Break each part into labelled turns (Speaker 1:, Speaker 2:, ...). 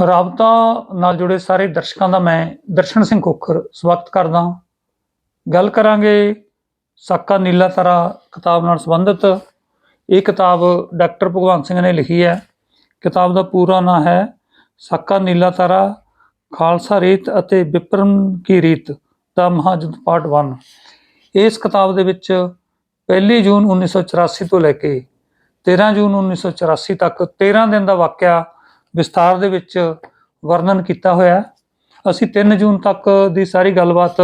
Speaker 1: ਰਾਬਤਾ ਨਾਲ ਜੁੜੇ ਸਾਰੇ ਦਰਸ਼ਕਾਂ ਦਾ ਮੈਂ ਦਰਸ਼ਨ ਸਿੰਘ ਕੋਖਰ ਸਵਾਗਤ ਕਰਦਾ ਹਾਂ। ਗੱਲ ਕਰਾਂਗੇ ਸਾਕਾ ਨੀਲਾ ਤਾਰਾ ਕਿਤਾਬ ਨਾਲ ਸੰਬੰਧਿਤ। ਇਹ ਕਿਤਾਬ ਡਾਕਟਰ ਭਗਵੰਤ ਸਿੰਘ ਨੇ ਲਿਖੀ ਹੈ। ਕਿਤਾਬ ਦਾ ਪੂਰਾ ਨਾਂ ਹੈ ਸਾਕਾ ਨੀਲਾ ਤਾਰਾ, ਖਾਲਸਾ ਰੀਤ ਅਤੇ ਵਿਪਰਮ ਕੀ ਰੀਤ ਦਾ ਮਹਾਜੁੱਧ ਪਾਰਟ 1 ਇਸ ਕਿਤਾਬ ਦੇ ਵਿੱਚ 1 ਜੂਨ 1984 ਤੋਂ ਲੈ ਕੇ 13 ਜੂਨ 1984 ਤੱਕ 13 ਦਿਨ ਦਾ ਵਾਕਿਆ ਵਿਸਥਾਰ ਦੇ ਵਿੱਚ ਵਰਣਨ ਕੀਤਾ ਹੋਇਆ ਅਸੀਂ 3 ਜੂਨ ਤੱਕ ਦੀ ਸਾਰੀ ਗੱਲਬਾਤ,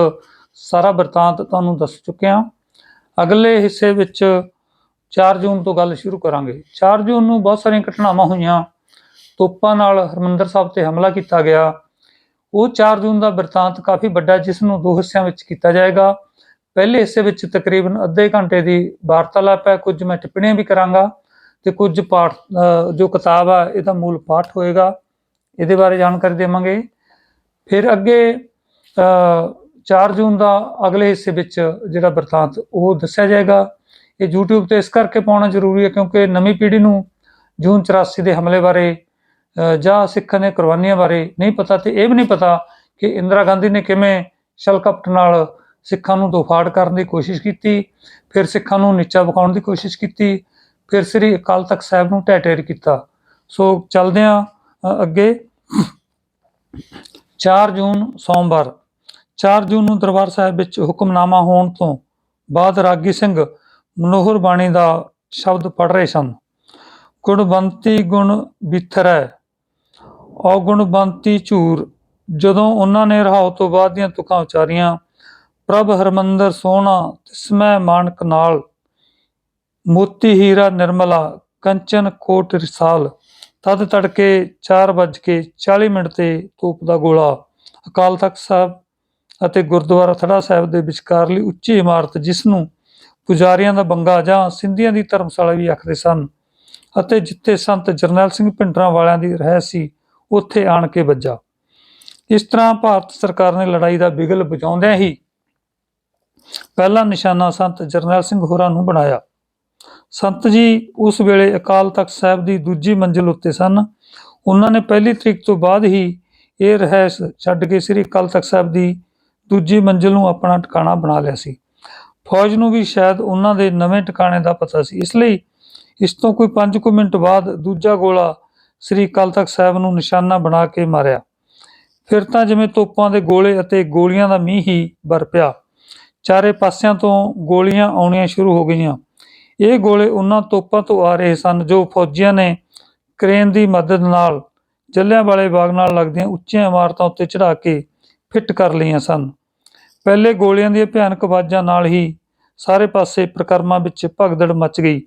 Speaker 1: ਸਾਰਾ ਵਰਤਾਂਤ ਤੁਹਾਨੂੰ ਦੱਸ ਚੁੱਕੇ ਹਾਂ। ਅਗਲੇ ਹਿੱਸੇ ਵਿੱਚ 4 ਜੂਨ ਤੋਂ ਗੱਲ ਸ਼ੁਰੂ ਕਰਾਂਗੇ। 4 ਜੂਨ ਨੂੰ ਬਹੁਤ ਸਾਰੀਆਂ ਘਟਨਾਵਾਂ ਹੋਈਆਂ। ਤੋਪਾਂ ਨਾਲ ਹਰਮੰਦਰ ਸਾਹਿਬ ਤੇ ਹਮਲਾ ਕੀਤਾ ਗਿਆ। ਉਹ 4 ਜੂਨ ਦਾ ਵਰਤਾਂਤ ਕਾਫੀ ਵੱਡਾ, ਜਿਸ ਨੂੰ ਦੋ ਹਿੱਸਿਆਂ ਵਿੱਚ ਕੀਤਾ ਜਾਏਗਾ। ਪਹਿਲੇ ਹਿੱਸੇ ਵਿੱਚ ਤਕਰੀਬਨ ਅੱਧੇ ਘੰਟੇ ਦੀ ਵਾਰਤਾਲਾਪ ਹੈ। ਕੁਝ ਮੈਂ ਟਿੱਪਣੀਆਂ ਵੀ ਕਰਾਂਗਾ। ਤੇ ਕੁਝ ਪਾਠ ਜੋ ਕਿਤਾਬ ਆ ਇਹਦਾ ਮੂਲ ਪਾਠ ਹੋਏਗਾ। ਇਹਦੇ ਬਾਰੇ ਜਾਣਕਾਰੀ ਦੇਵਾਂਗੇ। ਫਿਰ ਅੱਗੇ ਅ, 4 ਜੂਨ ਦਾ ਅਗਲੇ ਹਿੱਸੇ ਵਿੱਚ ਜਿਹੜਾ ਵਰਤਾਂਤ ਉਹ ਦੱਸਿਆ ਜਾਏਗਾ। ਇਹ YouTube ਤੇ ਇਸ ਕਰਕੇ ਪਾਉਣਾ ਜ਼ਰੂਰੀ ਹੈ ਕਿਉਂਕਿ ਨਵੀਂ ਪੀੜ੍ਹੀ ਨੂੰ ਜੂਨ 84 ਦੇ ਹਮਲੇ ਬਾਰੇ ਜਾਂ ਸਿੱਖਾਂ ਦੀਆਂ ਕੁਰਬਾਨੀਆਂ ਬਾਰੇ ਨਹੀਂ ਪਤਾ ਤੇ ਇਹ ਵੀ ਨਹੀਂ ਪਤਾ ਕਿ ਇੰਦਰਾ ਗਾਂਧੀ ਨੇ ਕਿਵੇਂ ਛਲਕਪਟ ਨਾਲ ਸਿੱਖਾਂ ਨੂੰ ਦੋਫਾੜ ਕਰਨ ਦੀ ਕੋਸ਼ਿਸ਼ ਕੀਤੀ ਫਿਰ ਸਿੱਖਾਂ ਨੂੰ ਨੀਚਾ ਵਿਖਾਉਣ ਦੀ ਕੋਸ਼ਿਸ਼ ਕੀਤੀ ਫਿਰ ਸ੍ਰੀ ਅਕਾਲ ਤਖਤ ਸਾਹਿਬ ਨੂੰ ਢਹਿ ਢੇਰ ਕੀਤਾ। ਸੋ ਚੱਲਦੇ ਹਾਂ ਅੱਗੇ। 4 ਜੂਨ, ਸੋਮਵਾਰ। 4 ਜੂਨ ਨੂੰ ਦਰਬਾਰ ਸਾਹਿਬ ਵਿੱਚ ਹੁਕਮਨਾਮਾ ਹੋਣ ਤੋਂ ਬਾਅਦ ਰਾਗੀ ਸਿੰਘ ਮਨੋਹਰ ਬਾਣੀ ਦਾ ਸ਼ਬਦ ਪੜ ਰਹੇ ਸਨ। ਗੁਣਵੰਤੀ ਗੁਣ ਬਿਥਰੈ, ਔਗੁਣਵੰਤੀ ਝੂਰ। ਜਦੋਂ ਉਹਨਾਂ ਨੇ ਰਹਾਉ ਤੋਂ ਬਾਅਦ ਦੀਆਂ ਤੁਕਾਂ ਉਚਾਰੀਆਂ, ਪ੍ਰਭ ਹਰਮੰਦਰ ਸੋਹਣਾ ਤਿਸਮੈ ਮਾਨਕ ਨਾਲ ਮੋਤੀ ਹੀਰਾ ਨਿਰਮਲਾ, ਕੰਚਨ ਕੋਟ ਰਿਸਾਲ। ਤਦ ਤੜਕੇ 4:40 ਮਿੰਟ ਤੇ ਤੋਪ ਦਾ ਗੋਲਾ। ਅਕਾਲ ਤਖਤ ਸਾਹਿਬ ਅਤੇ ਗੁਰਦੁਆਰਾ ਥੜਾ ਸਾਹਿਬ ਦੇ ਵਿਚਕਾਰਲੀ ਉੱਚੀ ਇਮਾਰਤ, ਜਿਸ ਨੂੰ ਪੁਜਾਰੀਆਂ ਦਾ ਬੰਗਾ ਜਾਂ ਸਿੰਧੀਆਂ ਦੀ ਧਰਮਸ਼ਾਲਾ ਵੀ ਆਖਦੇ ਸਨ ਅਤੇ ਜਿੱਥੇ ਸੰਤ ਜਰਨੈਲ ਸਿੰਘ ਭਿੰਡਰਾਂ ਵਾਲਿਆਂ ਦੀ ਰਹਿ ਸੀ, ਉੱਥੇ ਆਣ ਕੇ ਵੱਜਾ। ਇਸ ਤਰ੍ਹਾਂ ਭਾਰਤ ਸਰਕਾਰ ਨੇ ਲੜਾਈ ਦਾ ਬਿਗਲ ਬੁਝਾਉਂਦਿਆਂ ਹੀ ਪਹਿਲਾ ਨਿਸ਼ਾਨਾ ਸੰਤ ਜਰਨੈਲ ਸਿੰਘ ਹੋਰਾਂ ਨੂੰ ਬਣਾਇਆ। ਸੰਤ ਜੀ ਉਸ ਵੇਲੇ ਅਕਾਲ ਤਖਤ ਸਾਹਿਬ ਦੀ ਦੂਜੀ ਮੰਜ਼ਿਲ ਉੱਤੇ ਸਨ। ਉਹਨਾਂ ਨੇ ਪਹਿਲੀ ਤਰੀਕ ਤੋਂ ਬਾਅਦ ਹੀ ਇਹ ਰਹਿਸ ਛੱਡ ਕੇ ਸ੍ਰੀ ਅਕਾਲ ਤਖਤ ਸਾਹਿਬ ਦੀ ਦੂਜੀ ਮੰਜ਼ਿਲ ਨੂੰ ਆਪਣਾ ਟਿਕਾਣਾ ਬਣਾ ਲਿਆ ਸੀ। ਫੌਜ ਨੂੰ ਵੀ ਸ਼ਾਇਦ ਉਹਨਾਂ ਦੇ ਨਵੇਂ ਟਿਕਾਣੇ ਦਾ ਪਤਾ ਸੀ। ਇਸ ਲਈ ਇਸ ਤੋਂ ਕੋਈ 5 ਕੁ ਮਿੰਟ ਬਾਅਦ ਦੂਜਾ ਗੋਲਾ ਸ੍ਰੀ ਅਕਾਲ ਤਖਤ ਸਾਹਿਬ ਨੂੰ ਨਿਸ਼ਾਨਾ ਬਣਾ ਕੇ ਮਾਰਿਆ। ਫਿਰ ਤਾਂ ਜਿਵੇਂ ਤੋਪਾਂ ਦੇ ਗੋਲੇ ਅਤੇ ਗੋਲੀਆਂ ਦਾ ਮੀਂਹ ਹੀ ਵਰ ਪਿਆ ਚਾਰੇ ਪਾਸਿਆਂ ਤੋਂ ਗੋਲੀਆਂ ਆਉਣੀਆਂ ਸ਼ੁਰੂ ਹੋ ਗਈਆਂ। ਇਹ ਗੋਲੇ ਉਹਨਾਂ ਤੋਪਾਂ ਤੋਂ ਆ ਰਹੇ ਸਨ ਜੋ ਫੌਜੀਆਂ ਨੇ ਕ੍ਰੇਨ ਦੀ ਮਦਦ ਨਾਲ ਜੱਲਿਆਂਵਾਲੇ ਬਾਗ ਨਾਲ ਲੱਗਦੀਆਂ ਉੱਚੀਆਂ ਇਮਾਰਤਾਂ ਉੱਤੇ ਚੜ੍ਹਾ ਕੇ ਫਿੱਟ ਕਰ ਲਈਆਂ ਸਨ। ਪਹਿਲੇ ਗੋਲੀਆਂ ਦੀਆਂ ਭਿਆਨਕ ਆਵਾਜ਼ਾਂ ਨਾਲ ਹੀ ਸਾਰੇ ਪਾਸੇ ਪ੍ਰਕਰਮਾਂ ਵਿੱਚ ਭਗਦੜ ਮਚ ਗਈ।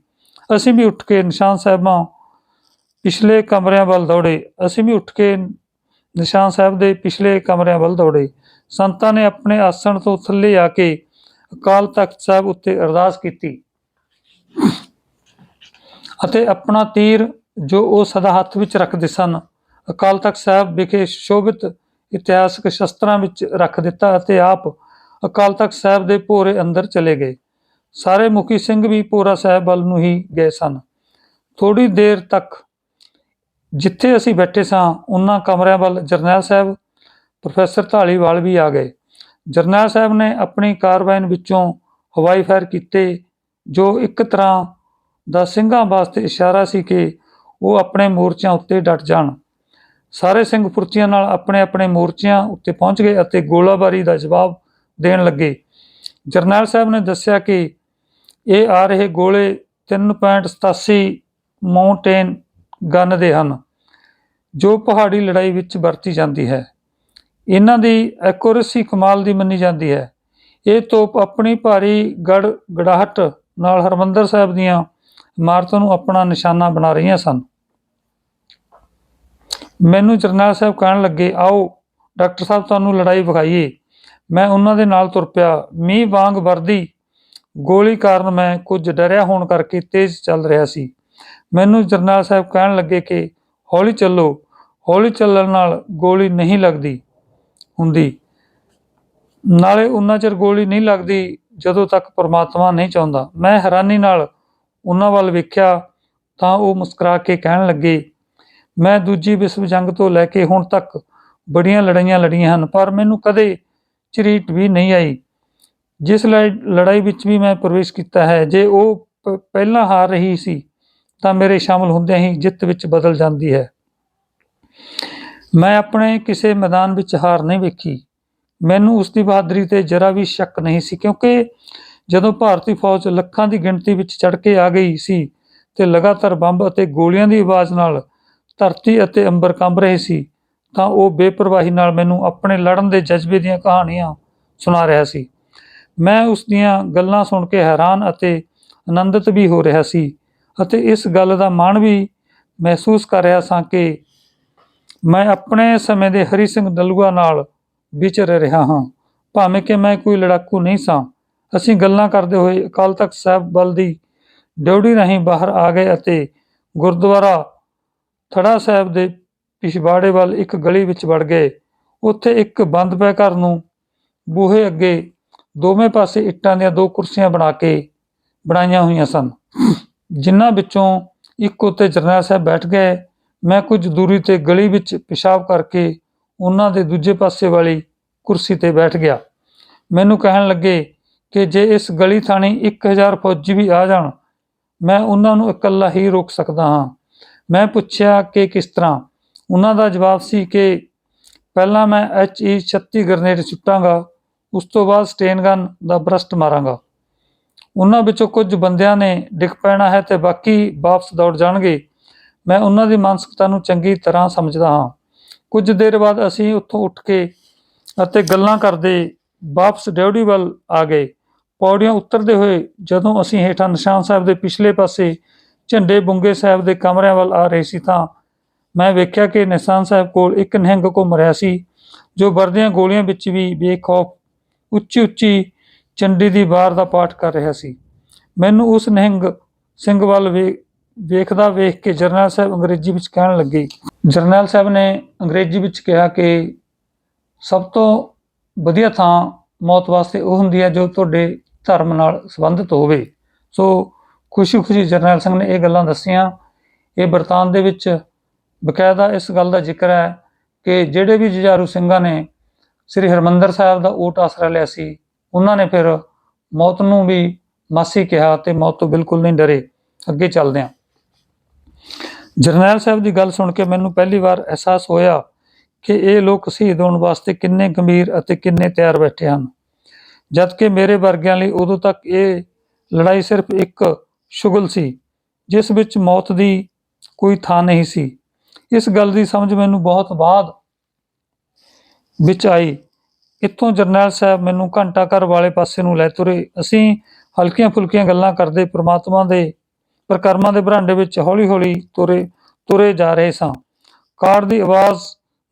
Speaker 1: ਅਸੀਂ ਵੀ ਉੱਠ ਕੇ ਨਿਸ਼ਾਨ ਸਾਹਿਬਾਂ ਪਿਛਲੇ ਕਮਰਿਆਂ ਵੱਲ ਦੌੜੇ। ਅਸੀਂ ਵੀ ਉੱਠ ਕੇ ਨਿਸ਼ਾਨ ਸਾਹਿਬ ਦੇ ਪਿਛਲੇ ਕਮਰਿਆਂ ਵੱਲ ਦੌੜੇ। ਸੰਤਾਂ ਨੇ ਆਪਣੇ ਆਸਣ ਤੋਂ ਥੱਲੇ ਆ ਕੇ ਅਕਾਲ ਤਖਤ ਸਾਹਿਬ ਉੱਤੇ ਅਰਦਾਸ ਕੀਤੀ। ਅਤੇ ਆਪਣਾ ਤੀਰ ਜੋ ਉਹ ਸਦਾ ਹੱਥ ਵਿੱਚ ਰੱਖਦੇ ਸਨ, ਅਕਾਲ ਤਖਤ ਸਾਹਿਬ ਵਿਖੇ ਸ਼ੋਭਿਤ ਇਤਿਹਾਸਕ ਸ਼ਸਤਰਾਂ ਵਿੱਚ ਰੱਖ ਦਿੱਤਾ ਅਤੇ ਆਪ ਅਕਾਲ ਤਖਤ ਸਾਹਿਬ ਦੇ ਭੋਰੇ ਅੰਦਰ ਚਲੇ ਗਏ। ਸਾਰੇ ਮੁਖੀ ਸਿੰਘ ਵੀ ਭੋਰਾ ਸਾਹਿਬ ਵੱਲ ਨੂੰ ਹੀ ਗਏ ਸਨ। ਥੋੜੀ ਦੇਰ ਤੱਕ ਜਿੱਥੇ ਅਸੀਂ ਬੈਠੇ ਸਾਂ, ਉਹਨਾਂ ਕਮਰਿਆਂ ਵੱਲ ਜਰਨੈਲ ਸਾਹਿਬ, ਪ੍ਰੋਫੈਸਰ ਢਾਲੀਵਾਲ ਵੀ ਆ ਗਏ। ਜਰਨੈਲ ਸਾਹਿਬ ਨੇ ਆਪਣੀ ਕਾਰਵਾਈਨ ਵਿੱਚੋਂ ਹਵਾਈ ਫਾਇਰ ਕੀਤੇ ਜੋ ਇੱਕ ਤਰ੍ਹਾਂ ਦਾ ਸਿੰਘਾਂ ਵਾਸਤੇ ਇਸ਼ਾਰਾ ਸੀ ਕਿ ਉਹ ਆਪਣੇ ਮੋਰਚਿਆਂ ਉੱਤੇ ਡਟ ਜਾਣ। ਸਾਰੇ ਸਿੰਘ ਫੁਰਤੀਆਂ ਨਾਲ ਆਪਣੇ ਆਪਣੇ ਮੋਰਚਿਆਂ ਉੱਤੇ ਪਹੁੰਚ ਗਏ ਅਤੇ ਗੋਲਾਬਾਰੀ ਦਾ ਜਵਾਬ ਦੇਣ ਲੱਗੇ। ਜਰਨੈਲ ਸਾਹਿਬ ਨੇ ਦੱਸਿਆ ਕਿ ਇਹ ਆ ਰਹੇ ਗੋਲੇ 3.87 ਮਾਉਂਟੇਨ ਗਨ ਦੇ ਹਨ, ਜੋ ਪਹਾੜੀ ਲੜਾਈ ਵਿੱਚ ਵਰਤੀ ਜਾਂਦੀ ਹੈ। ਇਹਨਾਂ ਦੀ ਐਕੂਰੇਸੀ ਕਮਾਲ ਦੀ ਮੰਨੀ ਜਾਂਦੀ ਹੈ। ਇਹ ਤੋਪ ਆਪਣੀ ਭਾਰੀ ਗੜ ਗੜਾਹਟ ਨਾਲ ਹਰਮੰਦਰ ਸਾਹਿਬ ਦੀਆਂ ਇਮਾਰਤਾਂ ਨੂੰ ਆਪਣਾ ਨਿਸ਼ਾਨਾ ਬਣਾ ਰਹੀਆਂ ਸਨ। ਮੈਨੂੰ ਜਰਨੈਲ ਸਾਹਿਬ ਕਹਿਣ ਲੱਗੇ, ਆਓ, ਡਾਕਟਰ ਸਾਹਿਬ, ਤੁਹਾਨੂੰ ਲੜਾਈ ਵਿਖਾਈਏ। ਮੈਂ ਉਹਨਾਂ ਦੇ ਨਾਲ ਤੁਰ ਪਿਆ। ਮੀਂਹ ਵਾਂਗ ਵਰਦੀ ਗੋਲੀ ਕਾਰਨ ਮੈਂ ਕੁਝ ਡਰਿਆ ਹੋਣ ਕਰਕੇ ਤੇਜ਼ ਚੱਲ ਰਿਹਾ ਸੀ। ਮੈਨੂੰ ਜਰਨੈਲ ਸਾਹਿਬ ਕਹਿਣ ਲੱਗੇ ਕਿ, ਹੌਲੀ ਚੱਲੋ, ਹੌਲੀ ਚੱਲਣ ਨਾਲ ਗੋਲੀ ਨਹੀਂ ਲੱਗਦੀ ਹੁੰਦੀ। ਨਾਲੇ ਉਹਨਾਂ ਚਿਰ ਗੋਲੀ ਨਹੀਂ ਲੱਗਦੀ ਜਦੋਂ ਤੱਕ ਪਰਮਾਤਮਾ ਨਹੀਂ ਚਾਹੁੰਦਾ। ਮੈਂ ਹੈਰਾਨੀ ਨਾਲ ਉਹਨਾਂ ਵੱਲ ਵੇਖਿਆ ਤਾਂ ਉਹ ਮੁਸਕਰਾ ਕੇ ਕਹਿਣ ਲੱਗੇ, ਮੈਂ ਦੂਜੀ ਵਿਸ਼ਵ ਜੰਗ ਤੋਂ ਲੈ ਕੇ ਹੁਣ ਤੱਕ ਬੜੀਆਂ ਲੜਾਈਆਂ ਲੜੀਆਂ ਹਨ, ਪਰ ਮੈਨੂੰ ਕਦੇ ਝਰੀਟ ਵੀ ਨਹੀਂ ਆਈ। ਜਿਸ ਲੜ- ਲੜਾਈ ਵਿੱਚ ਵੀ ਮੈਂ ਪ੍ਰਵੇਸ਼ ਕੀਤਾ ਹੈ, ਜੇ ਉਹ ਪਹਿਲਾਂ ਹਾਰ ਰਹੀ ਸੀ, ਤਾਂ ਮੇਰੇ ਸ਼ਾਮਲ ਹੁੰਦਿਆਂ ਹੀ ਜਿੱਤ ਵਿੱਚ ਬਦਲ ਜਾਂਦੀ ਹੈ। ਮੈਂ ਆਪਣੇ ਕਿਸੇ ਮੈਦਾਨ ਵਿੱਚ ਹਾਰ ਨਹੀਂ ਵੇਖੀ। ਮੈਨੂੰ ਉਸ ਦੀ ਬਹਾਦਰੀ ਤੇ ਜਰਾ ਵੀ ਸ਼ੱਕ ਨਹੀਂ ਸੀ, ਕਿਉਂਕਿ ਜਦੋਂ ਭਾਰਤੀ ਫੌਜ ਲੱਖਾਂ ਦੀ ਗਿਣਤੀ ਵਿੱਚ ਚੜ ਕੇ ਆ ਗਈ ਸੀ ਤੇ ਲਗਾਤਾਰ ਬੰਬ ਅਤੇ ਗੋਲੀਆਂ ਦੀ ਆਵਾਜ਼ ਨਾਲ ਧਰਤੀ ਅਤੇ ਅੰਬਰ ਕੰਬ ਰਹੇ ਸੀ, ਤਾਂ ਉਹ ਬੇਪਰਵਾਹੀ ਨਾਲ ਮੈਨੂੰ ਆਪਣੇ ਲੜਨ ਦੇ ਜਜ਼ਬੇ ਦੀਆਂ ਕਹਾਣੀਆਂ ਸੁਣਾ ਰਿਹਾ ਸੀ। ਮੈਂ ਉਸ ਦੀਆਂ ਗੱਲਾਂ ਸੁਣ ਕੇ ਹੈਰਾਨ ਅਤੇ ਆਨੰਦਿਤ ਵੀ ਹੋ ਰਿਹਾ ਸੀ ਅਤੇ ਇਸ ਗੱਲ ਦਾ ਮਾਣ ਵੀ ਮਹਿਸੂਸ ਕਰ ਰਿਹਾ ਸਾਂ ਕਿ ਮੈਂ ਆਪਣੇ ਸਮੇਂ ਦੇ ਹਰੀ ਸਿੰਘ ਦਲੂਆ ਨਾਲ ਵਿਚਰ ਰਿਹਾ ਹਾਂ। ਭਾਵੇਂ ਕਿ ਮੈਂ ਕੋਈ ਲੜਾਕੂ ਨਹੀਂ ਸਾਂ। ਅਸੀਂ ਗੱਲਾਂ ਕਰਦੇ ਹੋਏ ਅਕਾਲ ਤਖਤ ਸਾਹਿਬ ਵੱਲ ਦੀ ਡਿਊਟੀ ਰਾਹੀਂ ਬਾਹਰ ਆ ਗਏ ਅਤੇ ਗੁਰਦੁਆਰਾ ਥੜਾ ਸਾਹਿਬ ਦੇ ਪਿਛਵਾੜੇ ਵੱਲ ਇੱਕ ਗਲੀ ਵਿੱਚ ਵੜ ਗਏ। ਉੱਥੇ ਇੱਕ ਬੰਦ ਪਏ ਘਰ ਨੂੰ ਬੂਹੇ ਅੱਗੇ ਦੋਵੇਂ ਪਾਸੇ ਇੱਟਾਂ ਦੀਆਂ ਦੋ ਕੁਰਸੀਆਂ ਬਣਾ ਕੇ ਬਣਾਈਆਂ ਹੋਈਆਂ ਸਨ। ਜਿਨ੍ਹਾਂ ਵਿੱਚੋਂ ਇੱਕ ਉੱਤੇ ਜਰਨੈਲ ਸਾਹਿਬ ਬੈਠ ਗਏ। ਮੈਂ ਕੁਝ ਦੂਰੀ ਤੇ ਗਲੀ ਵਿੱਚ ਪਿਸ਼ਾਬ ਕਰਕੇ ਉਹਨਾਂ ਦੇ ਦੂਜੇ ਪਾਸੇ ਵਾਲੀ ਕੁਰਸੀ ਤੇ ਬੈਠ ਗਿਆ। ਮੈਨੂੰ ਕਹਿਣ ਲੱਗੇ ਕਿ ਜੇ ਇਸ ਗਲੀ ਥਾਣੀ 1000 ਫੌਜੀ ਵੀ ਆ ਜਾਣ, ਮੈਂ ਉਹਨਾਂ ਨੂੰ ਇਕੱਲਾ ਹੀ ਰੋਕ ਸਕਦਾ ਹਾਂ। ਮੈਂ ਪੁੱਛਿਆ ਕਿ ਕਿਸ ਤਰ੍ਹਾਂ? ਉਹਨਾਂ ਦਾ ਜਵਾਬ ਸੀ ਕਿ ਪਹਿਲਾਂ ਮੈਂ ਐਚਈ 36 ਗ੍ਰਨੇਡ ਸੁੱਟਾਂਗਾ, ਉਸ ਤੋਂ ਬਾਅਦ ਸਟੇਨ ਗਨ ਦਾ ਬਰਸਟ ਮਾਰਾਂਗਾ। ਉਹਨਾਂ ਵਿੱਚੋਂ ਕੁਝ ਬੰਦਿਆਂ ਨੇ ਡਿੱਗ ਪੈਣਾ ਹੈ ਤੇ ਬਾਕੀ ਵਾਪਸ ਦੌੜ ਜਾਣਗੇ। ਮੈਂ ਉਹਨਾਂ ਦੀ ਮਾਨਸਿਕਤਾ ਨੂੰ ਚੰਗੀ ਤਰ੍ਹਾਂ ਸਮਝਦਾ ਹਾਂ। ਕੁਝ ਦੇਰ ਬਾਅਦ ਅਸੀਂ ਉੱਥੋਂ ਉੱਠ ਕੇ ਅਤੇ ਗੱਲਾਂ ਕਰਦੇ ਵਾਪਸ ਡਿਉੜੀ ਵੱਲ ਆ ਗਏ। ਪੌੜੀਆਂ ਉਤਰਦੇ ਹੋਏ ਜਦੋਂ ਅਸੀਂ ਹੇਠਾਂ ਨਿਸ਼ਾਨ ਸਾਹਿਬ ਦੇ ਪਿਛਲੇ ਪਾਸੇ ਝੰਡੇ ਬੁੰਗੇ ਸਾਹਿਬ ਦੇ ਕਮਰਿਆਂ ਵੱਲ ਆ ਰਹੇ ਸੀ ਤਾਂ ਮੈਂ ਵੇਖਿਆ ਕਿ ਨਿਸ਼ਾਨ ਸਾਹਿਬ ਕੋਲ ਇੱਕ ਨਿਹੰਗ ਘੁੰਮ ਰਿਹਾ ਸੀ, ਜੋ ਵਰਦੀਆਂ ਗੋਲੀਆਂ ਵਿੱਚ ਵੀ ਬੇਖੌਫ ਉੱਚੀ ਉੱਚੀ ਚੰਡੀ ਦੀ ਵਾਰ ਦਾ ਪਾਠ ਕਰ ਰਿਹਾ ਸੀ। ਮੈਨੂੰ ਉਸ ਨਿਹੰਗ ਸਿੰਘ ਵੱਲ ਵੇ ਵੇਖਦਾ ਵੇਖ ਕੇ ਜਰਨੈਲ ਸਾਹਿਬ ਅੰਗਰੇਜ਼ੀ ਵਿੱਚ ਕਹਿਣ ਲੱਗੇ। ਜਰਨੈਲ ਸਾਹਿਬ ਨੇ ਅੰਗਰੇਜ਼ੀ ਵਿੱਚ ਕਿਹਾ ਕਿ ਸਭ ਤੋਂ ਵਧੀਆ ਥਾਂ ਮੌਤ ਵਾਸਤੇ ਉਹ ਹੁੰਦੀ ਹੈ ਜੋ ਤੁਹਾਡੇ ਧਰਮ ਨਾਲ ਸੰਬੰਧਿਤ ਹੋਵੇ। ਸੋ ਖੁਸ਼ੀ-ਖੁਸ਼ੀ ਜਰਨੈਲ ਸਿੰਘ ਨੇ ਇਹ ਗੱਲਾਂ ਦੱਸੀਆਂ। ਇਹ ਬਰਤਾਨ ਦੇ ਵਿੱਚ ਬਕਾਇਦਾ ਇਸ ਗੱਲ ਦਾ ਜ਼ਿਕਰ ਹੈ ਕਿ ਜਿਹੜੇ ਵੀ ਜੁਝਾਰੂ ਸਿੰਘਾਂ ਨੇ ਸ੍ਰੀ ਹਰਮੰਦਰ ਸਾਹਿਬ ਦਾ ਓਟ ਆਸਰਾ ਲਿਆ ਸੀ, ਉਹਨਾਂ ਨੇ ਫਿਰ ਮੌਤ ਨੂੰ ਵੀ ਮਾਸੀ ਕਿਹਾ ਤੇ ਮੌਤ ਤੋਂ ਬਿਲਕੁਲ ਨਹੀਂ ਡਰੇ। ਅੱਗੇ ਚੱਲਦੇ ਹਾਂ। ਜਰਨੈਲ ਸਾਹਿਬ ਦੀ ਗੱਲ ਸੁਣ ਕੇ ਮੈਨੂੰ ਪਹਿਲੀ ਵਾਰ ਅਹਿਸਾਸ ਹੋਇਆ ਕਿ ਇਹ ਲੋਕ ਸ਼ਹੀਦ ਹੋਣ ਵਾਸਤੇ ਕਿੰਨੇ ਗੰਭੀਰ ਅਤੇ ਕਿੰਨੇ ਤਿਆਰ ਬੈਠੇ ਹਨ। ਜਦਕਿ ਮੇਰੇ ਵਰਗਿਆਂ ਲਈ ਉਦੋਂ ਤੱਕ ਇਹ ਲੜਾਈ ਸਿਰਫ ਇੱਕ ਸ਼ੁਗਲ ਸੀ, ਜਿਸ ਵਿੱਚ ਮੌਤ ਦੀ ਕੋਈ ਥਾਂ ਨਹੀਂ ਸੀ। ਇਸ ਗੱਲ ਦੀ ਸਮਝ ਮੈਨੂੰ ਬਹੁਤ ਬਾਅਦ ਵਿੱਚ ਆਈ। ਇੱਥੋਂ ਜਰਨੈਲ ਸਾਹਿਬ ਮੈਨੂੰ ਘੰਟਾ ਘਰ ਵਾਲੇ ਪਾਸੇ ਨੂੰ ਲੈ ਤੁਰੇ। ਅਸੀਂ ਹਲਕੀਆਂ ਫੁਲਕੀਆਂ ਗੱਲਾਂ ਕਰਦੇ, ਪ੍ਰਮਾਤਮਾ ਦੇ ਪ੍ਰਕਰਮਾਂ ਦੇ ਬਰਾਂਡੇ ਵਿੱਚ ਹੌਲੀ-ਹੌਲੀ ਤੁਰੇ ਤੁਰੇ ਜਾ ਰਹੇ ਸਾਂ। ਕਾਰ ਦੀ ਆਵਾਜ਼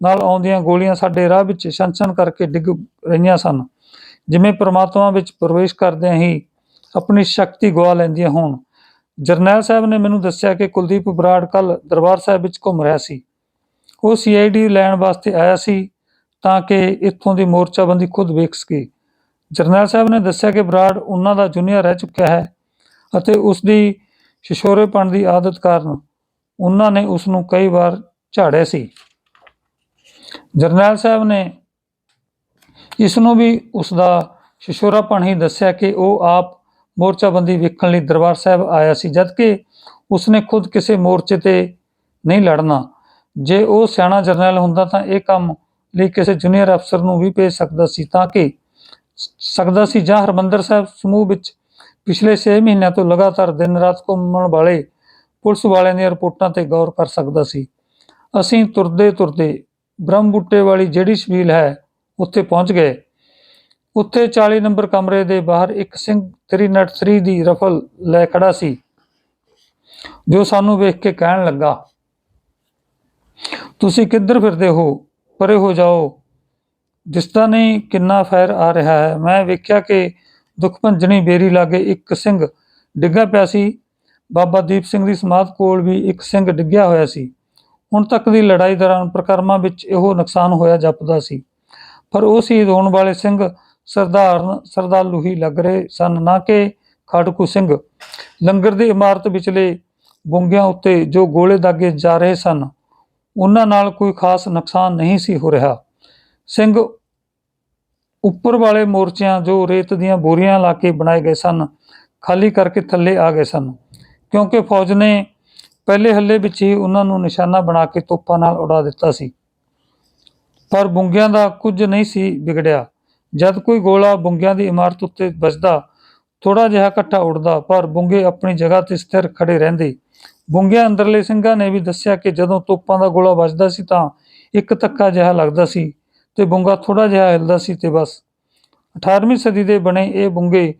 Speaker 1: ਨਾਲ ਆਉਂਦੀਆਂ ਗੋਲੀਆਂ ਸਾਡੇ ਰਾਹ ਵਿੱਚ ਛਨ-ਛਨ ਕਰਕੇ ਡਿੱਗ ਰਹੀਆਂ ਸਨ। ਜਿਵੇਂ ਪ੍ਰਮਾਤਮਾ ਵਿੱਚ ਪ੍ਰਵੇਸ਼ ਕਰਦਿਆਂ ਹੀ ਆਪਣੀ ਸ਼ਕਤੀ ਗਵਾ ਲੈਂਦੀਆਂ ਹੋਣ। ਜਰਨੈਲ ਸਾਹਿਬ ਨੇ ਮੈਨੂੰ ਦੱਸਿਆ ਕਿ ਕੁਲਦੀਪ ਬਰਾੜ ਕੱਲ ਦਰਬਾਰ ਸਾਹਿਬ ਵਿੱਚ ਘੁੰਮ ਰਿਹਾ ਸੀ। ਉਹ ਸੀਆਈਡੀ ਲੈਣ ਵਾਸਤੇ ਆਇਆ ਸੀ ਤਾਂ ਕਿ ਇੱਥੋਂ ਦੀ ਮੋਰਚਾਬੰਦੀ ਖੁਦ ਵੇਖ ਸਕੇ। ਜਰਨੈਲ ਸਾਹਿਬ ਨੇ ਦੱਸਿਆ ਕਿ ਬਰਾੜ ਉਹਨਾਂ ਦਾ ਜੂਨੀਅਰ ਰਹਿ ਚੁੱਕਿਆ ਹੈ ਅਤੇ ਉਸ ਦੀ ਸ਼ਿਸ਼ੋਰੇਪਣ ਦੀ ਆਦਤ ਕਾਰਨ ਉਹਨਾਂ ਨੇ ਉਸ ਨੂੰ ਕਈ ਵਾਰ ਝਾੜਿਆ ਸੀ। ਜਰਨੈਲ ਸਾਹਿਬ ਨੇ ਇਸ ਨੂੰ ਵੀ ਉਸ ਦਾ ਸ਼ਿਸ਼ੋਰਾਪਣ ਹੀ ਦੱਸਿਆ ਕਿ ਉਹ ਆਪ ਮੋਰਚਾਬੰਦੀ ਵੇਖਣ ਲਈ ਦਰਬਾਰ ਸਾਹਿਬ ਆਇਆ ਸੀ, ਜਦਕਿ ਉਸਨੇ ਖੁਦ ਕਿਸੇ ਮੋਰਚੇ ਤੇ ਨਹੀਂ ਲੜਨਾ। ਜੇ ਉਹ ਸਿਆਣਾ ਜਰਨੈਲ ਹੁੰਦਾ ਤਾਂ ਇਹ ਕੰਮ ਲਈ ਕਿਸੇ ਜੂਨੀਅਰ ਅਫਸਰ ਨੂੰ ਵੀ ਭੇਜ ਸਕਦਾ ਸੀ, ਤਾਂ ਕਿ ਸਕਦਾ ਸੀ ਜਾਂ ਹਰਮੰਦਰ ਸਾਹਿਬ ਸਮੂਹ ਵਿੱਚ ਪਿਛਲੇ 6 ਮਹੀਨਿਆਂ ਤੋਂ ਲਗਾਤਾਰ ਦਿਨ ਰਾਤ ਘੁੰਮਣ ਵਾਲੇ ਪੁਲਿਸ ਵਾਲਿਆਂ ਦੀਆਂ ਰਿਪੋਰਟਾਂ ਤੇ ਗੌਰ ਕਰ ਸਕਦਾ ਸੀ। ਅਸੀਂ ਤੁਰਦੇ ਤੁਰਦੇ ਬ੍ਰਹਮ ਬੁੱਟੇ ਵਾਲੀ ਜਿਹੜੀ ਛਬੀਲ ਹੈ ਉੱਥੇ ਪਹੁੰਚ ਗਏ। ਉੱਥੇ 40 ਨੰਬਰ ਕਮਰੇ ਦੇ ਬਾਹਰ ਇੱਕ ਸਿੰਘ 303 ਦੀ ਰਫਲ ਲੈ ਖੜਾ ਸੀ, ਜੋ ਸਾਨੂੰ ਵੇਖ ਕੇ ਕਹਿਣ ਲੱਗਾ, ਤੁਸੀਂ ਕਿੱਧਰ ਫਿਰਦੇ ਹੋ? ਪਰੇ ਹੋ ਜਾਓ। ਦਿਸਦਾ ਨਹੀਂ ਕਿੰਨਾ ਫਾਇਰ ਆ ਰਿਹਾ ਹੈ, ਮੈਂ ਵੇਖਿਆ ਕਿ ਦੁੱਖ ਭੰਜਣੀ ਬੇਰੀ ਲਾਗੇ ਇੱਕ ਸਿੰਘ ਡਿੱਗਾ ਪਿਆ ਸੀ। ਬਾਬਾ ਦੀਪ ਸਿੰਘ ਦੀ ਸਮਾਧ ਕੋਲ ਵੀ ਇੱਕ ਸਿੰਘ ਡਿੱਗਿਆ ਹੋਇਆ ਸੀ। ਹੁਣ ਤੱਕ ਦੀ ਲੜਾਈ ਦੌਰਾਨ ਪ੍ਰਕਰਮਾਂ ਵਿੱਚ ਇਹੋ ਨੁਕਸਾਨ ਹੋਇਆ ਜਾਪਦਾ ਸੀ। ਪਰ ਉਹ ਸ਼ਹੀਦ ਹੋਣ ਵਾਲੇ ਸਿੰਘ ਸਰਦਾਰ ਸਰਦਾਲੂ ਹੀ ਲੱਗ ਰਹੇ ਸਨ, ਨਾ ਕਿ ਖਾੜਕੂ ਸਿੰਘ। ਲੰਗਰ ਦੀ ਇਮਾਰਤ ਵਿਚਲੇ ਬੁੰਗਿਆਂ ਉੱਤੇ ਜੋ ਗੋਲੇ ਦਾਗੇ ਜਾ ਰਹੇ ਸਨ, ਉਹਨਾਂ ਨਾਲ ਕੋਈ ਖਾਸ ਨੁਕਸਾਨ ਨਹੀਂ ਸੀ ਹੋ ਰਿਹਾ। ਸਿੰਘ ਉੱਪਰ ਵਾਲੇ ਮੋਰਚਿਆਂ ਜੋ ਰੇਤ ਦੀਆਂ ਬੋਰੀਆਂ ਲਾ ਕੇ ਬਣਾਏ ਗਏ ਸਨ, ਖਾਲੀ ਕਰਕੇ ਥੱਲੇ ਆ ਗਏ ਸਨ। ਕਿਉਂਕਿ ਫੌਜ ਨੇ ਪਹਿਲੇ ਹੱਲੇ ਵਿੱਚ ਹੀ ਉਹਨਾਂ ਨੂੰ ਨਿਸ਼ਾਨਾ ਬਣਾ ਕੇ ਤੋਪਾਂ ਨਾਲ ਉਡਾ ਦਿੱਤਾ ਸੀ। ਪਰ ਬੁੰਗਿਆਂ ਦਾ ਕੁਝ ਨਹੀਂ ਸੀ ਵਿਗੜਿਆ। ਜਦ ਕੋਈ ਗੋਲਾ ਬੁੰਗਿਆਂ ਦੀ ਇਮਾਰਤ ਉੱਤੇ ਵੱਜਦਾ ਥੋੜਾ ਜਿਹਾ ਇਕੱਠਾ ਉੱਡਦਾ, ਪਰ ਬੁੰਗੇ ਆਪਣੀ ਜਗ੍ਹਾ ਤੇ ਸਥਿਰ ਖੜੇ ਰਹਿੰਦੇ। ਬੁੰਗਿਆਂ ਅੰਦਰਲੇ ਸਿੰਘਾਂ ਨੇ ਵੀ ਦੱਸਿਆ ਕਿ ਜਦੋਂ ਤੋਪਾਂ ਦਾ ਗੋਲਾ ਵੱਜਦਾ ਸੀ ਤਾਂ ਇੱਕ ਧੱਕਾ ਜਿਹਾ ਲੱਗਦਾ ਸੀ। ਤੇ ਬੁੰਗਾ ਥੋੜਾ ਜਿਹਾ ਹਿਲਦਾ ਸੀ ਤੇ ਬਸ। 18ਵੀਂ ਸਦੀ ਦੇ ਬਣੇ ਇਹ ਬੁੰਗੇ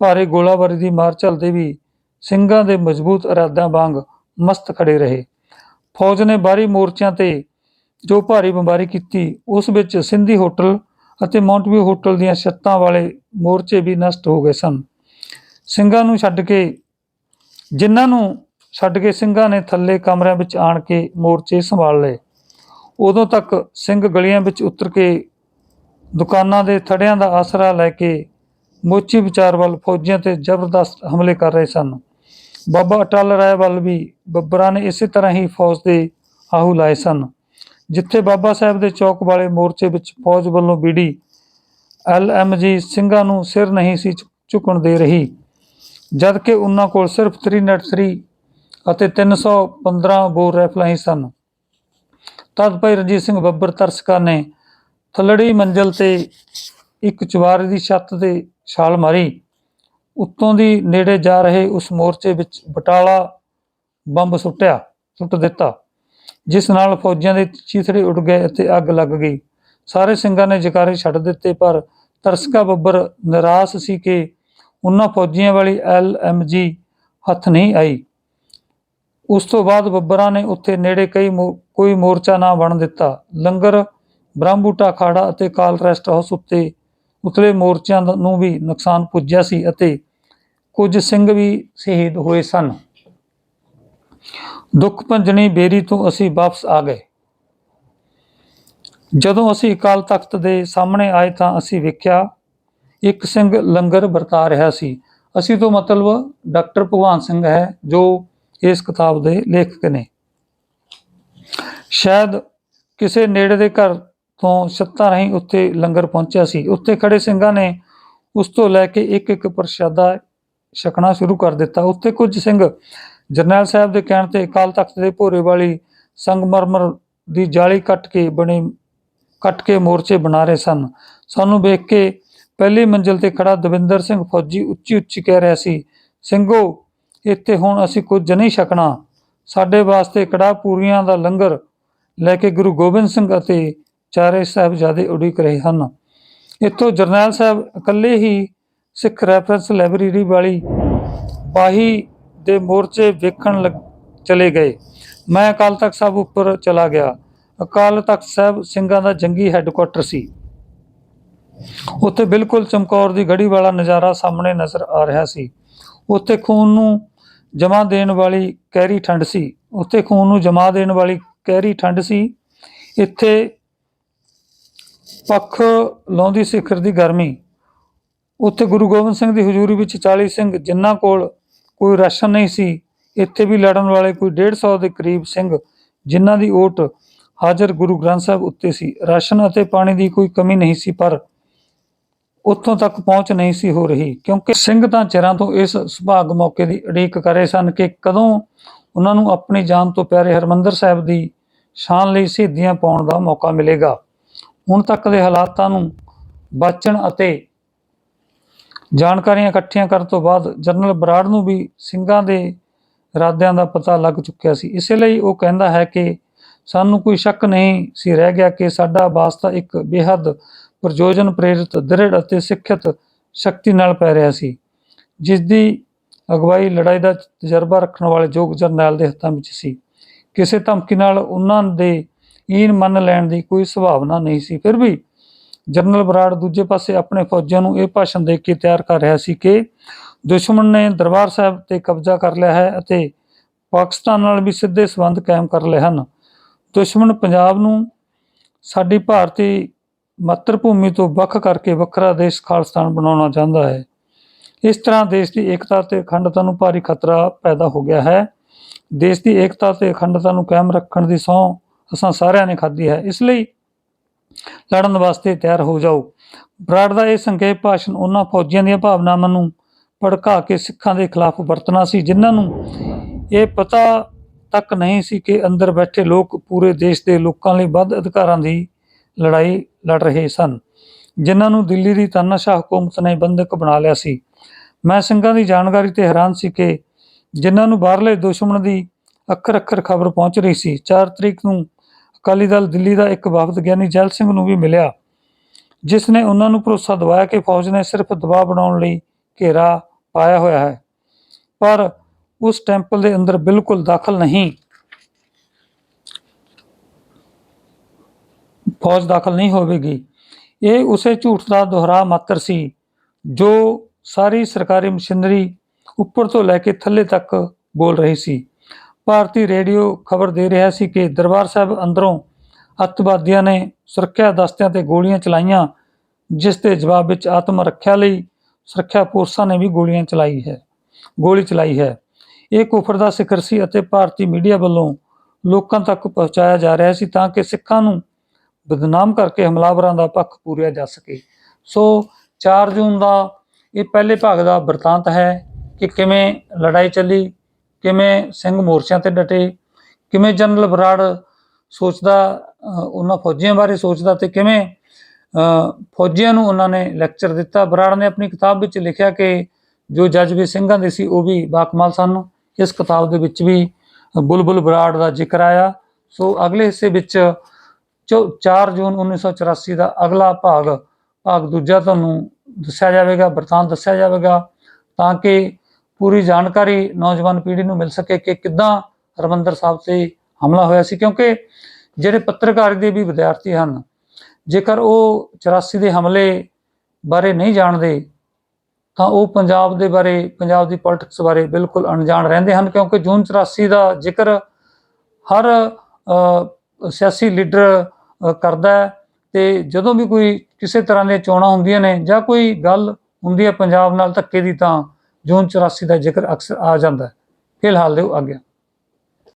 Speaker 1: ਭਾਰੇ ਗੋਲਾਬਾਰੀ ਦੀ ਮਾਰ ਝੱਲਦੇ ਵੀ ਸਿੰਘਾਂ ਦੇ ਮਜ਼ਬੂਤ ਇਰਾਦਿਆਂ ਵਾਂਗ ਮਸਤ ਖੜੇ ਰਹੇ। ਫੌਜ ਨੇ ਬਾਹਰੀ ਮੋਰਚਿਆਂ ਤੇ ਜੋ ਭਾਰੀ ਬੰਬਾਰੀ ਕੀਤੀ, ਉਸ ਵਿੱਚ ਸਿੰਧੀ ਹੋਟਲ ਅਤੇ ਮਾਉਂਟਵਿਊ ਹੋਟਲ ਦੀਆਂ ਛੱਤਾਂ ਵਾਲੇ ਮੋਰਚੇ ਵੀ ਨਸ਼ਟ ਹੋ ਗਏ ਸਨ। ਸਿੰਘਾਂ ਨੂੰ ਛੱਡ ਕੇ, ਜਿਨ੍ਹਾਂ ਨੂੰ ਛੱਡ ਕੇ ਸਿੰਘਾਂ ਨੇ ਥੱਲੇ ਕਮਰਿਆਂ ਵਿੱਚ ਆਣ ਕੇ ਮੋਰਚੇ ਸੰਭਾਲ ਲਏ। ਉਦੋਂ ਤੱਕ ਸਿੰਘ ਗਲੀਆਂ ਵਿੱਚ ਉਤਰ ਕੇ ਦੁਕਾਨਾਂ ਦੇ ਥੜਿਆਂ ਦਾ ਆਸਰਾ ਲੈ ਕੇ ਮੋਚੀ ਵਿਚਾਰ ਵੱਲ ਫੌਜੀਆਂ ਤੇ ਜ਼ਬਰਦਸਤ ਹਮਲੇ ਕਰ ਰਹੇ ਸਨ। ਬਾਬਾ ਅਟਲ ਰਾਏ ਵੱਲ ਵੀ ਬੱਬਰਾਂ ਨੇ ਇਸੇ ਤਰ੍ਹਾਂ ਹੀ ਫੌਜ ਦੇ ਆਹੂ ਲਾਏ ਸਨ, ਜਿੱਥੇ ਬਾਬਾ ਸਾਹਿਬ ਦੇ ਚੌਕ ਵਾਲੇ ਮੋਰਚੇ ਵਿੱਚ ਫੌਜ ਵੱਲੋਂ ਬੀੜੀ ਜੀ ਸਿੰਘਾਂ ਨੂੰ ਸਿਰ ਨਹੀਂ ਸੀ ਝੁ- ਝੁਕਣ ਦੇ ਰਹੀ। ਜਦ ਕਿ ਉਹਨਾਂ ਕੋਲ ਸਿਰਫ 303 ਅਤੇ 315 ਬੋਰ ਰਾਈਫਲਾਂ ਹੀ ਸਨ। ਤਦ ਭਾਈ ਰਣਜੀਤ ਸਿੰਘ ਬੱਬਰ ਤਰਸਕਾ ਨੇ ਥੱਲੜੀ ਮੰਜ਼ਲ ਤੇ ਇੱਕ ਚਵਾਰੇ ਦੀ ਛੱਤ ਤੇ ਛਾਲ ਮਾਰੀ। ਉੱਤੋਂ ਦੀ ਨੇੜੇ ਜਾ ਰਹੇ ਉਸ ਮੋਰਚੇ ਵਿੱਚ ਬਟਾਲਾ ਬੰਬ ਸੁੱਟਿਆ, ਸੁੱਟ ਦਿੱਤਾ, ਜਿਸ ਨਾਲ ਫੌਜੀਆਂ ਦੇ ਚੀਥੜੇ ਉੱਡ ਗਏ ਅਤੇ ਅੱਗ ਲੱਗ ਗਈ। ਸਾਰੇ ਸਿੰਘਾਂ ਨੇ ਜਕਾਰੇ ਛੱਡ ਦਿੱਤੇ, ਪਰ ਤਰਸਕਾ ਬੱਬਰ ਨਿਰਾਸ਼ ਸੀ ਕਿ ਉਹਨਾਂ ਫੌਜੀਆਂ ਵਾਲੀ ਐਲ ਐਮ ਜੀ ਹੱਥ ਨਹੀਂ ਆਈ। ਉਸ ਤੋਂ ਬਾਅਦ ਬੱਬਰਾਂ ਨੇ ਉੱਥੇ ਨੇੜੇ ਕਈ ਮੋ- ਕੋਈ ਮੋਰਚਾ ਨਾ ਬਣ ਦਿੱਤਾ। ਲੰਗਰ, ਬ੍ਰਹਮਬੂਟਾ ਖਾੜਾ ਅਤੇ ਕਾਲ ਰੈਸਟ ਹਾਊਸ ਉੱਤੇ ਉਤਲੇ ਮੋਰਚਿਆਂ ਦਾ- ਨੂੰ ਵੀ ਨੁਕਸਾਨ ਪੁੱਜਿਆ ਸੀ ਅਤੇ ਕੁਝ ਸਿੰਘ ਵੀ ਸ਼ਹੀਦ ਹੋਏ ਸਨ। ਦੁੱਖ ਭੰਜਣੀ ਬੇਰੀ ਤੋਂ ਅਸੀਂ ਵਾਪਸ ਆ ਗਏ। ਜਦੋਂ ਅਸੀਂ ਅਕਾਲ ਤਖਤ ਦੇ ਸਾਹਮਣੇ ਆਏ ਤਾਂ ਅਸੀਂ ਵੇਖਿਆ, ਇੱਕ ਸਿੰਘ ਲੰਗਰ ਵਰਤਾ ਰਿਹਾ ਸੀ। ਅਸੀਂ ਤੋਂ ਮਤਲਬ ਡਾਕਟਰ ਭਗਵਾਨ ਸਿੰਘ ਹੈ, ਜੋ ਇਸ ਕਿਤਾਬ ਦੇ ਲੇਖਕ ਨੇ। ਸ਼ਾਇਦ ਕਿਸੇ ਨੇੜੇ ਦੇ ਘਰ ਤੋਂ ਛੱਤਾਂ ਰਾਹੀਂ ਉੱਥੇ ਲੰਗਰ ਪਹੁੰਚਿਆ ਸੀ। ਉੱਥੇ ਖੜੇ ਸਿੰਘਾਂ ਨੇ ਉਸ ਤੋਂ ਲੈ ਕੇ ਇੱਕ ਇੱਕ ਪ੍ਰਸ਼ਾਦਾ ਛਕਣਾ ਸ਼ੁਰੂ ਕਰ ਦਿੱਤਾ। ਉੱਥੇ ਕੁਝ ਸਿੰਘ ਜਰਨੈਲ ਸਾਹਿਬ ਦੇ ਕਹਿਣ ਤੇ ਅਕਾਲ ਤਖਤ ਦੇ ਭੋਰੇ ਵਾਲੀ ਸੰਗਮਰਮਰ ਦੀ ਜਾਲੀ ਕੱਟ ਕੇ ਬਣੇ, ਕੱਟ ਕੇ ਮੋਰਚੇ ਬਣਾ ਰਹੇ ਸਨ। ਸਾਨੂੰ ਵੇਖ ਕੇ ਪਹਿਲੀ ਮੰਜ਼ਿਲ ਤੇ ਖੜਾ ਦਵਿੰਦਰ ਸਿੰਘ ਫੌਜੀ ਉੱਚੀ ਉੱਚੀ ਕਹਿ ਰਿਹਾ ਸੀ, ਸਿੰਘੋ, ਇੱਥੇ ਹੁਣ ਅਸੀਂ ਕੁਝ ਨਹੀਂ ਛਕਣਾ। ਸਾਡੇ ਵਾਸਤੇ ਕੜਾ ਪੂਰੀਆਂ ਦਾ ਲੰਗਰ ਲੈ ਕੇ ਗੁਰੂ ਗੋਬਿੰਦ ਸਿੰਘ ਅਤੇ ਚਾਰੇ ਸਾਹਿਬਜ਼ਾਦੇ ਉਡੀਕ ਰਹੇ ਹਨ। ਇੱਥੋਂ ਜਰਨੈਲ ਸਾਹਿਬ ਇਕੱਲੇ ਹੀ ਸਿੱਖ ਰੈਫਰੈਂਸ ਲਾਇਬ੍ਰੇਰੀ ਵਾਲੀ ਬਾਹੀ ਦੇ ਮੋਰਚੇ ਵੇਖਣ ਲੱਗ ਚਲੇ ਗਏ। ਮੈਂ ਅਕਾਲ ਤਖਤ ਸਾਹਿਬ ਉੱਪਰ ਚਲਾ ਗਿਆ। ਅਕਾਲ ਤਖਤ ਸਾਹਿਬ ਸਿੰਘਾਂ ਦਾ ਜੰਗੀ ਹੈੱਡਕੁਆਟਰ ਸੀ। ਉੱਥੇ ਬਿਲਕੁਲ ਚਮਕੌਰ ਦੀ ਗੜੀ ਵਾਲਾ ਨਜ਼ਾਰਾ ਸਾਹਮਣੇ ਨਜ਼ਰ ਆ ਰਿਹਾ ਸੀ। ਉੱਥੇ ਖੂਨ ਨੂੰ ਜਮਾ ਦੇਣ ਵਾਲੀ ਕਹਿਰੀ ਠੰਡ ਸੀ। ਉੱਥੇ ਖੂਨ ਨੂੰ ਜਮਾ ਦੇਣ ਵਾਲੀ ਕਹਿਰੀ ਠੰਡ ਸੀ। ਇੱਥੇ ਪੱਖ ਲਾਉਂਦੀ ਸਿਖਰ ਦੀ ਗਰਮੀ। ਉੱਥੇ ਗੁਰੂ ਗੋਬਿੰਦ ਸਿੰਘ ਦੀ ਹਜ਼ੂਰੀ ਵਿੱਚ 40 ਸਿੰਘ, ਜਿਨ੍ਹਾਂ ਕੋਲ ਕੋਈ ਰਾਸ਼ਨ ਨਹੀਂ ਸੀ, ਇੱਥੇ ਵੀ ਲੜਨ ਵਾਲੇ ਕੋਈ 150 ਦੇ ਕਰੀਬ ਸਿੰਘ, ਜਿਨ੍ਹਾਂ ਦੀ ਓਟ ਹਾਜ਼ਰ ਗੁਰੂ ਗ੍ਰੰਥ ਸਾਹਿਬ ਉੱਤੇ ਸੀ। ਰਾਸ਼ਨ ਅਤੇ ਪਾਣੀ ਦੀ ਕੋਈ ਕਮੀ ਨਹੀਂ ਸੀ, ਪਰ ਉੱਥੋਂ ਤੱਕ ਪਹੁੰਚ ਨਹੀਂ ਸੀ ਹੋ ਰਹੀ, ਕਿਉਂਕਿ ਸਿੰਘ ਤਾਂ ਚਿਰਾਂ ਤੋਂ ਇਸ ਸੁਭਾਗ ਮੌਕੇ ਦੀ ਉਡੀਕ ਕਰ ਸਨ ਕਿ ਕਦੋਂ ਉਹਨਾਂ ਨੂੰ ਆਪਣੀ ਜਾਨ ਤੋਂ ਪਿਆਰੇ ਹਰਮੰਦਰ ਸਾਹਿਬ ਦੀ ਸ਼ਾਨ ਲਈ ਸ਼ਹੀਦੀਆਂ ਪਾਉਣ ਦਾ ਮੌਕਾ ਮਿਲੇਗਾ। ਹੁਣ ਤੱਕ ਦੇ ਹਾਲਾਤਾਂ ਨੂੰ ਬਾਚਣ ਅਤੇ ਜਾਣਕਾਰੀਆਂ ਇਕੱਠੀਆਂ ਕਰਨ ਤੋਂ ਬਾਅਦ ਜਨਰਲ ਬਰਾੜ ਨੂੰ ਵੀ ਸਿੰਘਾਂ ਦੇ ਇਰਾਦਿਆਂ ਦਾ ਪਤਾ ਲੱਗ ਚੁੱਕਿਆ ਸੀ। ਇਸੇ ਲਈ ਉਹ ਕਹਿੰਦਾ ਹੈ ਕਿ ਸਾਨੂੰ ਕੋਈ ਸ਼ੱਕ ਨਹੀਂ ਸੀ, ਰਹਿ ਗਿਆ ਕਿ ਸਾਡਾ ਵਾਸਤਾ ਇੱਕ ਬੇਹੱਦ ਪ੍ਰਯੋਜਨ ਪ੍ਰੇਰਿਤ ਦ੍ਰਿੜ ਅਤੇ ਸਿੱਖਿਅਤ ਸ਼ਕਤੀ ਨਾਲ ਪੈ ਰਿਹਾ ਸੀ ਜਿਸ ਦੀ ਅਗਵਾਈ ਲੜਾਈ ਦਾ ਤਜਰਬਾ ਰੱਖਣ ਵਾਲੇ ਯੋਗ ਜਰਨੈਲ ਦੇ ਹੱਥਾਂ ਵਿੱਚ ਸੀ। ਕਿਸੇ ਧਮਕੀ ਨਾਲ ਉਹਨਾਂ ਦੇ ਈਨ ਮੰਨ ਲੈਣ ਦੀ ਕੋਈ ਸੰਭਾਵਨਾ ਨਹੀਂ ਸੀ। ਫਿਰ ਵੀ ਜਨਰਲ ਬਰਾੜ ਦੂਜੇ ਪਾਸੇ ਆਪਣੇ ਫੌਜਾਂ ਨੂੰ ਇਹ ਭਾਸ਼ਣ ਦੇ ਕੇ ਤਿਆਰ ਕਰ ਰਿਹਾ ਸੀ ਕਿ ਦੁਸ਼ਮਣ ਨੇ ਦਰਬਾਰ ਸਾਹਿਬ ਤੇ ਕਬਜ਼ਾ ਕਰ ਲਿਆ ਹੈ ਅਤੇ ਪਾਕਿਸਤਾਨ ਨਾਲ ਵੀ ਸਿੱਧੇ ਸਬੰਧ ਕਾਇਮ ਕਰ ਲਏ ਹਨ। ਦੁਸ਼ਮਣ ਪੰਜਾਬ ਨੂੰ ਸਾਡੀ ਭਾਰਤੀ ਮਾਤਰ ਭੂਮੀ ਤੋਂ ਵੱਖ ਕਰਕੇ ਵੱਖਰਾ ਦੇਸ਼ ਖਾਲਿਸਤਾਨ ਬਣਾਉਣਾ ਚਾਹੁੰਦਾ ਹੈ। ਇਸ ਤਰ੍ਹਾਂ ਦੇਸ਼ ਦੀ ਏਕਤਾ ਤੇ ਅਖੰਡਤਾ ਨੂੰ ਭਾਰੀ ਖਤਰਾ ਪੈਦਾ ਹੋ ਗਿਆ ਹੈ। ਦੇਸ਼ ਦੀ ਏਕਤਾ ਤੇ ਅਖੰਡਤਾ ਨੂੰ ਕਾਇਮ ਰੱਖਣ ਦੀ ਸਹੁੰ ਅਸਾਂ ਸਾਰਿਆਂ ਨੇ ਖਾਧੀ ਹੈ। ਇਸ ਲਈ ਲੜਨ ਵਾਸਤੇ ਤਿਆਰ ਹੋ ਜਾਓ। ਬਰਾੜ ਦਾ ਇਹ ਸੰਖੇਪ ਭਾਸ਼ਣ ਉਹਨਾਂ ਫੌਜੀਆਂ ਦੀਆਂ ਭਾਵਨਾਵਾਂ ਨੂੰ ਭੜਕਾ ਕੇ ਸਿੱਖਾਂ ਦੇ ਖਿਲਾਫ ਵਰਤਣਾ ਸੀ, ਜਿਨ੍ਹਾਂ ਨੂੰ ਇਹ ਪਤਾ ਤੱਕ ਨਹੀਂ ਸੀ ਕਿ ਅੰਦਰ ਬੈਠੇ ਲੋਕ ਪੂਰੇ ਦੇਸ਼ ਦੇ ਲੋਕਾਂ ਲਈ ਵੱਧ ਅਧਿਕਾਰਾਂ ਦੀ ਲੜਾਈ ਲੜ ਰਹੇ ਸਨ। ਜਿਨ੍ਹਾਂ ਨੂੰ ਦਿੱਲੀ ਦੀ ਤਾਨਾਸ਼ਾਹ ਹਕੂਮਤ ਨੇ ਬੰਦਕ ਬਣਾ ਲਿਆ ਸੀ। ਮੈਂ ਸਿੰਘਾਂ ਦੀ ਜਾਣਕਾਰੀ ਤੇ ਹੈਰਾਨ ਸੀ ਕਿ ਜਿਨ੍ਹਾਂ ਨੂੰ ਬਾਹਰਲੇ ਦੁਸ਼ਮਣ ਦੀ ਅੱਖਰ ਅੱਖਰ ਖਬਰ ਪਹੁੰਚ ਰਹੀ ਸੀ 4 ਤਰੀਕ ਨੂੰ ਅਕਾਲੀ ਦਲ ਦਿੱਲੀ ਦਾ ਇੱਕ ਵਫਦ ਗਿਆਨੀ ਜੈਲ ਸਿੰਘ ਨੂੰ ਵੀ ਮਿਲਿਆ, ਜਿਸ ਨੇ ਉਹਨਾਂ ਨੂੰ ਭਰੋਸਾ ਦਿਵਾਇਆ ਕਿ ਫੌਜ ਨੇ ਸਿਰਫ ਦਬਾਅ ਬਣਾਉਣ ਲਈ ਘੇਰਾ ਪਾਇਆ ਹੋਇਆ ਹੈ। ਪਰ ਉਸ ਟੈਂਪਲ ਦੇ ਅੰਦਰ ਬਿਲਕੁਲ ਦਾਖਲ ਨਹੀਂ। ਫੌਜ ਦਾਖਲ ਨਹੀਂ ਹੋਵੇਗੀ। ਇਹ ਉਸੇ ਝੂਠ ਦਾ ਦੁਹਰਾ ਮਾਤਰ ਸੀ, ਜੋ ਸਾਰੀ ਸਰਕਾਰੀ ਮਸ਼ੀਨਰੀ ਉੱਪਰ ਤੋਂ ਲੈ ਕੇ ਥੱਲੇ ਤੱਕ ਬੋਲ ਰਹੀ ਸੀ। ਭਾਰਤੀ ਰੇਡੀਓ ਖਬਰ ਦੇ ਰਿਹਾ ਸੀ ਕਿ ਦਰਬਾਰ ਸਾਹਿਬ ਅੰਦਰੋਂ ਅੱਤਵਾਦੀਆਂ ਨੇ ਸੁਰੱਖਿਆ ਦਸਤਿਆਂ ਤੇ ਗੋਲੀਆਂ ਚਲਾਈਆਂ, ਜਿਸ ਦੇ ਜਵਾਬ ਵਿੱਚ ਆਤਮ ਰੱਖਿਆ ਲਈ ਸੁਰੱਖਿਆ ਫੋਰਸਾਂ ਨੇ ਵੀ ਗੋਲੀਆਂ ਚਲਾਈ ਹੈ, ਗੋਲੀ ਚਲਾਈ ਹੈ। ਇਹ ਕੁਫਰ ਦਾ ਸਿਖਰ ਸੀ ਅਤੇ ਭਾਰਤੀ ਮੀਡੀਆ ਵੱਲੋਂ ਲੋਕਾਂ ਤੱਕ ਪਹੁੰਚਾਇਆ ਜਾ ਰਿਹਾ ਸੀ ਤਾਂ ਕਿ ਸਿੱਖਾਂ ਨੂੰ ਬਦਨਾਮ ਕਰਕੇ ਹਮਲਾਵਰਾਂ ਦਾ ਪੱਖ ਪੂਰਿਆ ਜਾ ਸਕੇ। ਸੋ 4 ਜੂਨ ਦਾ ਇਹ ਪਹਿਲੇ ਭਾਗ ਦਾ ਵਰਤਾਂਤ ਹੈ ਕਿ ਕਿਵੇਂ ਲੜਾਈ ਚੱਲੀ, ਕਿਵੇਂ ਸਿੰਘ ਮੋਰਚਿਆਂ ਤੇ ਡਟੇ, ਕਿਵੇਂ ਜਨਰਲ ਬਰਾੜ ਸੋਚਦਾ ਉਹਨਾਂ ਫੌਜੀਆਂ ਬਾਰੇ ਸੋਚਦਾ ਤੇ ਕਿਵੇਂ ਫੌਜੀਆਂ ਨੂੰ ਉਹਨਾਂ ਨੇ ਲੈਕਚਰ ਦਿੱਤਾ। ਬਰਾੜ ਨੇ ਆਪਣੀ ਕਿਤਾਬ ਵਿੱਚ ਲਿਖਿਆ ਕਿ ਜੋ ਜੱਜ ਵੀ ਸਿੰਘਾਂ ਦੇ ਸੀ, ਉਹ ਵੀ ਬਾਕਮਾਲ ਸਨ। ਇਸ ਕਿਤਾਬ ਦੇ ਵਿੱਚ ਵੀ ਬੁਲਬੁਲ ਬਰਾੜ ਦਾ ਜ਼ਿਕਰ ਆਇਆ। ਸੋ ਅਗਲੇ ਹਿੱਸੇ ਵਿੱਚ 4 ਜੂਨ 1984 ਦਾ ਅਗਲਾ ਭਾਗ ਭਾਗ ਦੂਜਾ ਤੁਹਾਨੂੰ ਦੱਸਿਆ ਜਾਵੇਗਾ, ਵਰਤਾਂਤ ਦੱਸਿਆ ਜਾਵੇਗਾ, ਤਾਂ ਕਿ ਪੂਰੀ ਜਾਣਕਾਰੀ ਨੌਜਵਾਨ ਪੀੜ੍ਹੀ ਨੂੰ ਮਿਲ ਸਕੇ ਕਿ ਕਿੱਦਾਂ ਹਰਮੰਦਰ ਸਾਹਿਬ ਤੇ ਹਮਲਾ ਹੋਇਆ ਸੀ, ਕਿਉਂਕਿ ਜਿਹੜੇ ਪੱਤਰਕਾਰੀ ਦੇ ਵੀ ਵਿਦਿਆਰਥੀ ਹਨ, ਜੇਕਰ ਉਹ 84 ਦੇ ਹਮਲੇ ਬਾਰੇ ਨਹੀਂ ਜਾਣਦੇ, ਤਾਂ ਉਹ ਪੰਜਾਬ ਦੇ ਬਾਰੇ, ਪੰਜਾਬ ਦੀ ਪੋਲਿਟਿਕਸ ਬਾਰੇ ਬਿਲਕੁਲ ਅਣਜਾਣ ਰਹਿੰਦੇ ਹਨ, ਕਿਉਂਕਿ ਜੂਨ 84 ਦਾ ਜ਼ਿਕਰ ਹਰ ਸਿਆਸੀ ਲੀਡਰ ਕਰਦਾ ਹੈ ਤੇ ਜਦੋਂ ਵੀ ਕੋਈ ਕਿਸੇ ਤਰ੍ਹਾਂ ਦੀਆਂ ਚੋਣਾਂ ਹੁੰਦੀਆਂ ਨੇ ਜਾਂ ਕੋਈ ਗੱਲ ਹੁੰਦੀ ਹੈ ਪੰਜਾਬ ਨਾਲ ਧੱਕੇ ਦੀ ਤਾਂ ਜੂਨ 84 ਦਾ ਜ਼ਿਕਰ ਅਕਸਰ ਆ ਜਾਂਦਾ ਹੈ। ਫਿਲਹਾਲ ਦਿਓ ਆਗਿਆ